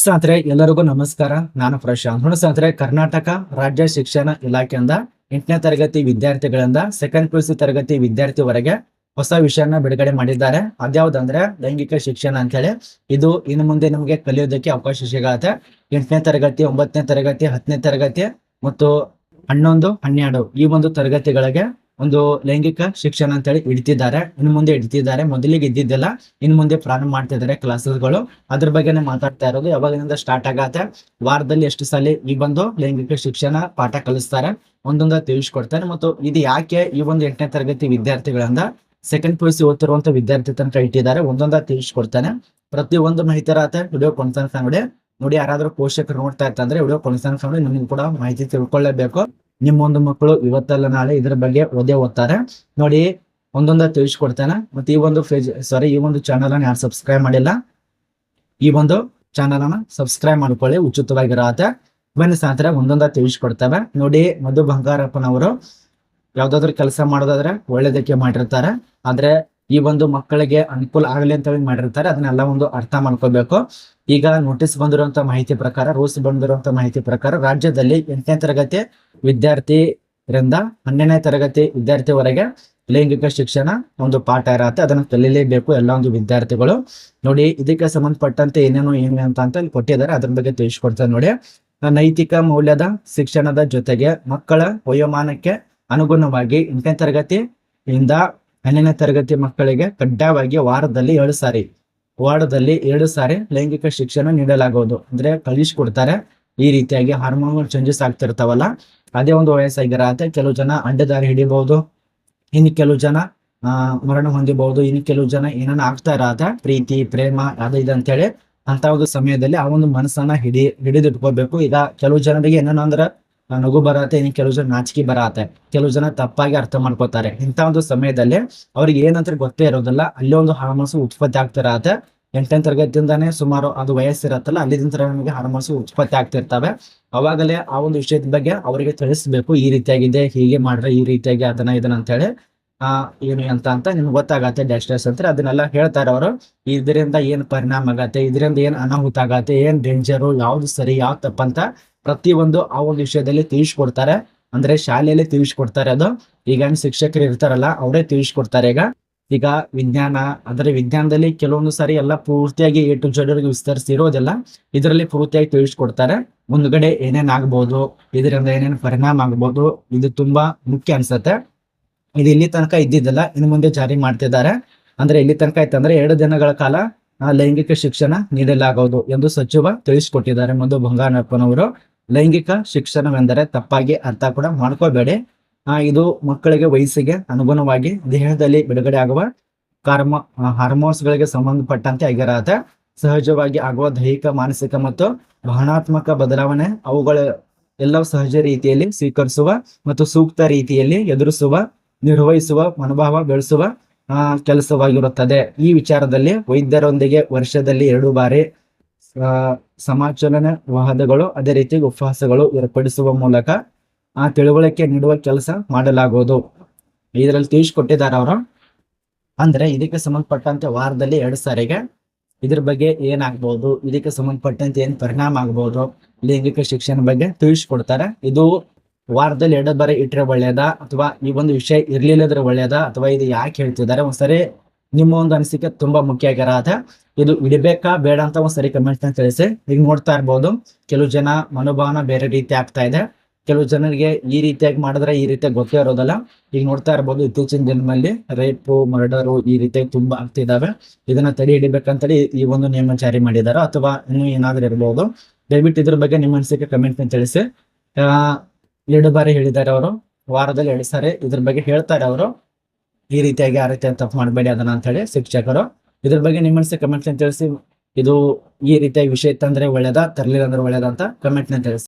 ಸ್ನೇಹಿತರೆ, ಎಲ್ಲರಿಗೂ ನಮಸ್ಕಾರ. ನಾನು ಪ್ರಶಾಂತ್. ನೋಡಿ ಸ್ನೇಹಿತರೆ, ಕರ್ನಾಟಕ ರಾಜ್ಯ ಶಿಕ್ಷಣ ಇಲಾಖೆಯಿಂದ ಎಂಟನೇ ತರಗತಿ ವಿದ್ಯಾರ್ಥಿಗಳಿಂದ ಸೆಕೆಂಡ್ ಪಿ ತರಗತಿ ವಿದ್ಯಾರ್ಥಿವರೆಗೆ ಹೊಸ ವಿಷಯನ ಬಿಡುಗಡೆ ಮಾಡಿದ್ದಾರೆ. ಅದ್ಯಾವುದಂದ್ರೆ ಲೈಂಗಿಕ ಶಿಕ್ಷಣ ಅಂತೇಳಿ ಇದು ಇನ್ನು ಮುಂದೆ ನಮಗೆ ಕಲಿಯೋದಕ್ಕೆ ಅವಕಾಶ ಸಿಗತ್ತೆ. ಎಂಟನೇ ತರಗತಿ, ಒಂಬತ್ತನೇ ತರಗತಿ, ಹತ್ತನೇ ತರಗತಿ ಮತ್ತು ಹನ್ನೊಂದು, ಹನ್ನೆರಡು ಈ ಒಂದು ತರಗತಿಗಳಿಗೆ ಒಂದು ಲೈಂಗಿಕ ಶಿಕ್ಷಣ ಅಂತೇಳಿ ಇಡ್ತಿದ್ದಾರೆ ಇನ್ನು ಮುಂದೆ ಇಡ್ತಿದ್ದಾರೆ ಮೊದಲಿಗೆ ಇದ್ದಿದ್ದಿಲ್ಲ, ಇನ್ನು ಮುಂದೆ ಪ್ರಾರಂಭ ಮಾಡ್ತಿದ್ದಾರೆ ಕ್ಲಾಸಸ್ಗಳು. ಅದ್ರ ಬಗ್ಗೆನೇ ಮಾತಾಡ್ತಾ ಇರೋದು. ಯಾವಾಗಿನಿಂದ ಸ್ಟಾರ್ಟ್ ಆಗತ್ತೆ? ವಾರದಲ್ಲಿ ಎಷ್ಟು ಸಲ ಈ ಬಂದು ಲೈಂಗಿಕ ಶಿಕ್ಷಣ ಪಾಠ ಕಲಿಸ್ತಾರೆ? ಒಂದೊಂದ ತಿಳಿಸ್ಕೊಡ್ತಾರೆ ಮತ್ತು ಇದು ಯಾಕೆ ಈ ಒಂದು ಎಂಟನೇ ತರಗತಿ ವಿದ್ಯಾರ್ಥಿಗಳಿಂದ ಸೆಕೆಂಡ್ ಪಿ ಯು ಓದ್ತಿರುವಂತ ವಿದ್ಯಾರ್ಥಿ ತನಕ ಇಟ್ಟಿದ್ದಾರೆ? ಒಂದೊಂದ ತಿಳಿಸ್ಕೊಡ್ತಾನೆ. ಪ್ರತಿ ಒಂದು ಮಾಹಿತಿ ಇರತ್ತೆ ವಿಡಿಯೋ ಕಾನ್ಫರೆನ್ಸ್ ನೋಡಿ. ನೋಡಿ ಯಾರಾದ್ರೂ ಪೋಷಕರು ನೋಡ್ತಾ ಇರ್ತಂದ್ರೆ ವಿಡಿಯೋ ಕಾನ್ಫರೆನ್ಸ್ ನೋಡಿ ನಿಮ್ಗೆ ಕೂಡ ಮಾಹಿತಿ ತಿಳ್ಕೊಳ್ಳೇಬೇಕು ನಿಮ್ಮ ಒಂದು ಮಕ್ಕಳು ಇವತ್ತಲ್ಲ ನಾಳೆ ಇದ್ರ ಬಗ್ಗೆ ಓದೇ ಓದ್ತಾರೆ. ನೋಡಿ, ಒಂದೊಂದ ತಿಳಿಸ್ಕೊಡ್ತೇನೆ. ಮತ್ತೆ ಈ ಒಂದು ಫೇಜ್ ಸಾರಿ ಈ ಒಂದು ಚಾನಲ್ ಅನ್ನ ಯಾರು ಸಬ್ಸ್ಕ್ರೈಬ್ ಮಾಡಿಲ್ಲ, ಈ ಒಂದು ಚಾನಲ್ ಅನ್ನ ಸಬ್ಸ್ಕ್ರೈಬ್ ಮಾಡ್ಕೊಳ್ಳಿ, ಉಚಿತವಾಗಿರತ್ತೆ. ಬನ್ನಿ ಸಾಂತರ ಒಂದೊಂದ ತಿಳಿಸ್ಕೊಡ್ತೇವೆ. ನೋಡಿ, ಮಧು ಬಂಗಾರಪ್ಪನವರು ಯಾವ್ದಾದ್ರು ಕೆಲಸ ಮಾಡೋದಾದ್ರೆ ಒಳ್ಳೇದಕ್ಕೆ ಮಾಡಿರ್ತಾರೆ. ಆದ್ರೆ ಈ ಒಂದು ಮಕ್ಕಳಿಗೆ ಅನುಕೂಲ ಆಗಲಿ ಅಂತ ಹೇಳಿ ಮಾಡಿರ್ತಾರೆ. ಅದನ್ನೆಲ್ಲ ಒಂದು ಅರ್ಥ ಮಾಡ್ಕೋಬೇಕು. ಈಗ ನೋಟಿಸ್ ಬಂದಿರುವಂತ ಮಾಹಿತಿ ಪ್ರಕಾರ ರೂಲ್ಸ್ ಬಂದಿರುವಂತ ಮಾಹಿತಿ ಪ್ರಕಾರ ರಾಜ್ಯದಲ್ಲಿ ಎಂಟನೇ ತರಗತಿ ವಿದ್ಯಾರ್ಥಿರಿಂದ ಹನ್ನೆರಡನೇ ತರಗತಿ ವಿದ್ಯಾರ್ಥಿವರೆಗೆ ಲೈಂಗಿಕ ಶಿಕ್ಷಣ ಒಂದು ಪಾಠ ಇರತ್ತೆ. ಅದನ್ನು ಕಲೀಲೇಬೇಕು ಎಲ್ಲ ಒಂದು ವಿದ್ಯಾರ್ಥಿಗಳು. ನೋಡಿ, ಇದಕ್ಕೆ ಸಂಬಂಧಪಟ್ಟಂತೆ ಏನೇನು ಏನು ಅಂತ ಅಂತ ಇಲ್ಲಿ ಕೊಟ್ಟಿದ್ದಾರೆ. ಅದ್ರ ಬಗ್ಗೆ ತಿಳಿಸ್ಕೊಡ್ತಾರೆ ನೋಡಿ. ನೈತಿಕ ಮೌಲ್ಯದ ಶಿಕ್ಷಣದ ಜೊತೆಗೆ ಮಕ್ಕಳ ವಯೋಮಾನಕ್ಕೆ ಅನುಗುಣವಾಗಿ ಎಂಟನೇ ತರಗತಿ ಇಂದ ಹನ್ನೆರಡನೇ ತರಗತಿ ಮಕ್ಕಳಿಗೆ ಕಡ್ಡಾಯವಾಗಿ ವಾರದಲ್ಲಿ ಏಳು ಸಾರಿ, ವಾರದಲ್ಲಿ ಎರಡು ಸಾರಿ ಲೈಂಗಿಕ ಶಿಕ್ಷಣ ನೀಡಲಾಗುವುದು. ಅಂದ್ರೆ ಕಳಿಸ್ಕೊಡ್ತಾರೆ ಈ ರೀತಿಯಾಗಿ ಹಾರ್ಮೋನ್ ಚೇಂಜಸ್ ಆಗ್ತಿರ್ತಾವಲ್ಲ. ಅದೇ ಒಂದು ವಯಸ್ಸಾಗಿರತ್ತೆ ಕೆಲವು ಜನ ಅಡ್ಡದಾರಿ ಹಿಡಿಬಹುದು ಇನ್ನು ಕೆಲವು ಜನ ಮರಣ ಹೊಂದಿಬಹುದು ಇನ್ನು ಕೆಲವು ಜನ ಏನನ್ನ ಆಗ್ತಾ ಇರತ್ತೆ ಪ್ರೀತಿ, ಪ್ರೇಮ ಅದು ಇದು ಅಂತೇಳಿ ಅಂತ ಒಂದು ಸಮಯದಲ್ಲಿ ಆ ಒಂದು ಮನಸ್ಸನ್ನ ಹಿಡಿ, ಹಿಡಿದಿಟ್ಕೋಬೇಕು. ಈಗ ಕೆಲವು ಜನರಿಗೆ ಏನನ್ನ ಅಂದ್ರೆ ನಗು ಬರತ್ತೆ, ಇನ್ನು ಕೆಲವು ಜನ ನಾಚಿಕೆ ಬರತ್ತೆ. ಕೆಲವು ಜನ ತಪ್ಪಾಗಿ ಅರ್ಥ ಮಾಡ್ಕೋತಾರೆ. ಇಂಥ ಒಂದು ಸಮಯದಲ್ಲಿ ಅವ್ರಿಗೆ ಏನಂತ ಗೊತ್ತೇ ಇರೋದಿಲ್ಲ. ಅಲ್ಲಿ ಒಂದು ಹಾರ್ಮೋನ್ಸ್ ಉತ್ಪತ್ತಿ ಆಗ್ತಿರತ್ತೆ ಎಂಟನೇ ತರಗತಿಯಿಂದಾನೇ ಸುಮಾರು ಅದು ವಯಸ್ಸಿರತ್ತಲ್ಲ, ಅಲ್ಲಿಂದ ನಮಗೆ ಹಾರ್ಮೋನ್ಸ್ ಉತ್ಪತ್ತಿ ಆಗ್ತಿರ್ತವೆ. ಅವಾಗಲೇ ಆ ಒಂದು ವಿಷಯದ ಬಗ್ಗೆ ಅವರಿಗೆ ತಿಳಿಸ್ಬೇಕು, ಈ ರೀತಿಯಾಗಿದೆ, ಹೀಗೆ ಮಾಡ್ರೆ ಈ ರೀತಿಯಾಗಿ ಅದನ್ನ ಇದನ್ನ ಅಂತ ಹೇಳಿ ಆ, ಏನು ಅಂತ ಅಂತ ನಿಮ್ಗೆ ಗೊತ್ತಾಗತ್ತೆ ಡ್ಯಾಶ್ ಅಂತ ಅದನ್ನೆಲ್ಲ ಹೇಳ್ತಾರೆ ಅವರು. ಇದರಿಂದ ಏನ್ ಪರಿಣಾಮ ಆಗತ್ತೆ, ಇದರಿಂದ ಏನ್ ಅನಾಹುತ ಆಗತ್ತೆ, ಏನ್ ಡೇಂಜರು ಯಾವ್ದು ಸರಿ, ಯಾವ್ದು ತಪ್ಪಂತ ಪ್ರತಿಯೊಂದು ಆ ಒಂದು ವಿಷಯದಲ್ಲಿ ತಿಳಿಸ್ಕೊಡ್ತಾರೆ. ಅಂದ್ರೆ ಶಾಲೆಯಲ್ಲಿ ತಿಳಿಸ್ಕೊಡ್ತಾರೆ ಅದು. ಈಗ ಶಿಕ್ಷಕರು ಇರ್ತಾರಲ್ಲ, ಅವರೇ ತಿಳಿಸ್ಕೊಡ್ತಾರೆ ಈಗ. ಈಗ ವಿಜ್ಞಾನ, ಅಂದ್ರೆ ವಿಜ್ಞಾನದಲ್ಲಿ ಕೆಲವೊಂದು ಸಾರಿ ಎಲ್ಲ ಪೂರ್ತಿಯಾಗಿ ಎ ಟು ಜೆಡ್ ವಿಸ್ತರಿಸಿರೋದೆಲ್ಲ ಇದರಲ್ಲಿ ಪೂರ್ತಿಯಾಗಿ ತಿಳಿಸ್ಕೊಡ್ತಾರೆ. ಮುಂದ್ಗಡೆ ಏನೇನ್ ಆಗ್ಬೋದು, ಇದರಿಂದ ಏನೇನು ಪರಿಣಾಮ ಆಗ್ಬೋದು, ಇದು ತುಂಬಾ ಮುಖ್ಯ ಅನ್ಸತ್ತೆ. ಇದು ಇಲ್ಲಿ ತನಕ ಇದ್ದಿದ್ದಲ್ಲ, ಇನ್ನು ಮುಂದೆ ಜಾರಿ ಮಾಡ್ತಿದ್ದಾರೆ. ಅಂದ್ರೆ ಇಲ್ಲಿ ತನಕ ಇತ್ತಂದ್ರೆ ಎರಡು ದಿನಗಳ ಕಾಲ ಲೈಂಗಿಕ ಶಿಕ್ಷಣ ನೀಡಲಾಗುವುದು ಎಂದು ಸಚಿವ ತಿಳಿಸಿಕೊಟ್ಟಿದ್ದಾರೆ. ಮಧು ಬಂಗಾರಪ್ಪನವರು. ಲೈಂಗಿಕ ಶಿಕ್ಷಣವೆಂದರೆ ತಪ್ಪಾಗಿ ಅರ್ಥ ಕೂಡ ಮಾಡ್ಕೋಬೇಡಿ. ಇದು ಮಕ್ಕಳಿಗೆ ವಯಸ್ಸಿಗೆ ಅನುಗುಣವಾಗಿ ದೇಹದಲ್ಲಿ ಬಿಡುಗಡೆ ಆಗುವ ಕಾರ್ಮ ಹಾರ್ಮೋನ್ಸ್ ಗಳಿಗೆ ಸಂಬಂಧಪಟ್ಟಂತೆ ಆಗಿರತ್ತೆ. ಸಹಜವಾಗಿ ಆಗುವ ದೈಹಿಕ, ಮಾನಸಿಕ ಮತ್ತು ಭಾವನಾತ್ಮಕ ಬದಲಾವಣೆ ಅವುಗಳ ಎಲ್ಲವೂ ಸಹಜ ರೀತಿಯಲ್ಲಿ ಸ್ವೀಕರಿಸುವ ಮತ್ತು ಸೂಕ್ತ ರೀತಿಯಲ್ಲಿ ಎದುರಿಸುವ, ನಿರ್ವಹಿಸುವ, ಮನೋಭಾವ ಬೆಳೆಸುವ ಕೆಲಸವಾಗಿರುತ್ತದೆ. ಈ ವಿಚಾರದಲ್ಲಿ ವೈದ್ಯರೊಂದಿಗೆ ವರ್ಷದಲ್ಲಿ ಎರಡು ಬಾರಿ ಸಮಾಚಲನ ವಾದಗಳು ಅದೇ ರೀತಿ ಉಪವಾಸಗಳು ಏರ್ಪಡಿಸುವ ಮೂಲಕ ಆ ತಿಳುವಳಿಕೆ ನೀಡುವ ಕೆಲಸ ಮಾಡಲಾಗುವುದು ಇದರಲ್ಲಿ ತಿಳಿಸ್ಕೊಟ್ಟಿದ್ದಾರೆ ಅವರು. ಅಂದ್ರೆ ಇದಕ್ಕೆ ಸಂಬಂಧಪಟ್ಟಂತೆ ವಾರದಲ್ಲಿ ಎರಡು ಸಾರಿಗೆ. ಇದ್ರ ಬಗ್ಗೆ ಏನಾಗ್ಬೋದು, ಇದಕ್ಕೆ ಸಂಬಂಧಪಟ್ಟಂತೆ ಏನ್ ಪರಿಣಾಮ ಆಗ್ಬೋದು, ಲೈಂಗಿಕ ಶಿಕ್ಷಣ ಬಗ್ಗೆ ತಿಳಿಸ್ಕೊಡ್ತಾರೆ. ಇದು ವಾರದಲ್ಲಿ ಎರಡು ಬಾರಿ ಇಟ್ಟರೆ ಒಳ್ಳೆಯದ ಅಥವಾ ಈ ಒಂದು ವಿಷಯ ಇರ್ಲಿಲ್ಲದ್ರೆ ಒಳ್ಳೆಯದ ಅಥವಾ ಇದು ಯಾಕೆ ಹೇಳ್ತಿದ್ದಾರೆ, ಒಂದ್ಸರಿ ನಿಮ್ಮ ಒಂದು ಅನಿಸಿಕೆ ತುಂಬಾ ಮುಖ್ಯ ಆಗಿರತ್ತೆ ಇದು ಇಡಬೇಕಾ, ಬೇಡ ಅಂತ ಒಂದ್ಸರಿ ಕಮೆಂಟ್ ತಿಳಿಸಿ. ಈಗ ನೋಡ್ತಾ ಇರ್ಬೋದು, ಕೆಲವು ಜನ ಮನೋಭಾವನ ಬೇರೆ ರೀತಿ ಆಗ್ತಾ ಇದೆ. ಕೆಲವು ಜನರಿಗೆ ಈ ರೀತಿಯಾಗಿ ಮಾಡಿದ್ರೆ ಈ ರೀತಿಯಾಗಿ ಗೊತ್ತೇ ಇರೋದಲ್ಲ. ಈಗ ನೋಡ್ತಾ ಇರ್ಬೋದು ಇತ್ತೀಚಿನ ದಿನದಲ್ಲಿ ರೇಪು ಮರ್ಡರು ಈ ರೀತಿಯಾಗಿ ತುಂಬಾ ಆಗ್ತಿದಾವೆ ಇದನ್ನ ತಡೆ ಹಿಡಿಬೇಕಂತೇಳಿ ಈ ಒಂದು ನಿಯಮ ಜಾರಿ ಮಾಡಿದಾರೋ ಅಥವಾ ಇನ್ನೂ ಏನಾದ್ರೂ ಇರ್ಬೋದು. ದಯವಿಟ್ಟು ಇದ್ರ ಬಗ್ಗೆ ನಿಮ್ಮ ಅನಿಸಿಕೆ ಕಮೆಂಟ್ ತಿಳಿಸಿ. ಎರಡು ಬಾರಿ ಹೇಳಿದ್ದಾರೆ ಅವರು. ವಾರದಲ್ಲಿ ಎರಡು ಸಾರಿ ಇದ್ರ ಬಗ್ಗೆ ಹೇಳ್ತಾರೆ ಅವರು. ಈ ರೀತಿಯಾಗಿ ಆ ರೀತಿ ತಪ್ಪು ಮಾಡಬೇಡಿ ಅದನ್ನ ಅಂತ ಹೇಳಿ ಶಿಕ್ಷಕರು. ಇದ್ರ ಬಗ್ಗೆ ನಿಮ್ಮ ಅನಿಸಿಕೆ ಕಮೆಂಟ್ ತಿಳಿಸಿ. ಇದು ಈ ರೀತಿಯ ವಿಷಯ ತಂದ್ರೆ ಒಳ್ಳೇದಾ, ತರ್ಲಿಲ್ಲ ಅಂದ್ರೆ ಒಳ್ಳೇದಾ ಅಂತ ಕಮೆಂಟ್ ತಿಳಿಸಿ.